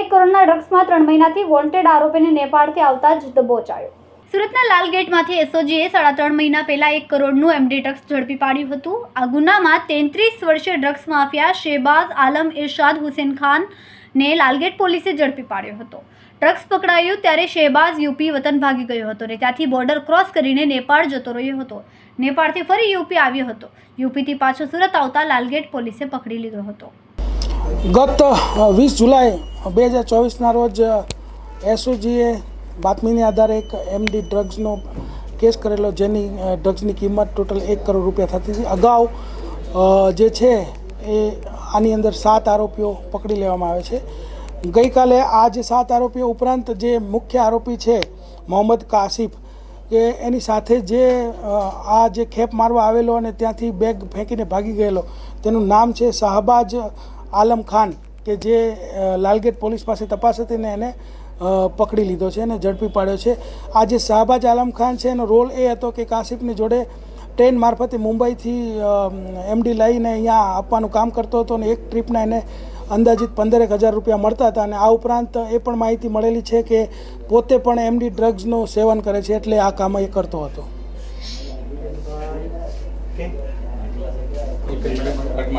એક કરોડના ડ્રગ્સમાં ત્રણ મહિનાથી વોન્ટેડ આરોપીને નેપાળથી આવતા જ દબોચાયો સુરતના લાલગેટમાંથી એસઓજીએ સાડા ત્રણ મહિના પહેલા એક કરોડનું એમડી ડ્રગ્સ ઝડપી પાડ્યું હતું. આ ગુનામાં તેત્રીસ વર્ષીય ડ્રગ્સ માફિયા શેબાઝ આલમ ઇરશાદ હુસેન ખાનને લાલગેટ પોલીસે ઝડપી પાડ્યો હતો. ડ્રગ્સ પકડાયું ત્યારે શેબાઝ યુપી વતન ભાગી ગયો હતો અને ત્યાંથી બોર્ડર ક્રોસ કરીને નેપાળ જતો રહ્યો હતો. નેપાળથી ફરી યુપી આવ્યો હતો. યુપીથી પાછો સુરત આવતા લાલગેટ પોલીસે પકડી લીધો હતો. ગત વીસ જુલાઈ બે હજાર ચોવીસના રોજ એસઓજીએ બાતમીને આધારે એક એમડી ડ્રગ્સનો કેસ કરેલો, જેની ડ્રગ્સની કિંમત ટોટલ એક કરોડ રૂપિયા થતી હતી. અગાઉ જે છે એ આની અંદર સાત આરોપીઓ પકડી લેવામાં આવે છે. ગઈકાલે આ જે સાત આરોપીઓ ઉપરાંત જે મુખ્ય આરોપી છે મોહમ્મદ કાસિફ કે એની સાથે જે આ જે ખેપ મારવા આવેલો અને ત્યાંથી બેગ ફેંકીને ભાગી ગયેલો, તેનું નામ છે શાહબાજ આલમ ખાન. કે જે લાલગેટ પોલીસ પાસે તપાસ હતી એને પકડી લીધો છે અને ઝડપી પાડ્યો છે. આ જે શાહબાજ આલમ ખાન છે, એનો રોલ એ હતો કે કાશિફની જોડે ટ્રેન મારફતે મુંબઈથી એમડી લઈને અહીંયા આપવાનું કામ કરતો હતો અને એક ટ્રીપના એને અંદાજિત પંદરેક હજાર રૂપિયા મળતા હતા અને આ ઉપરાંત એ પણ માહિતી મળેલી છે કે પોતે પણ એમડી ડ્રગ્સનું સેવન કરે છે એટલે આ કામ એ કરતો હતો.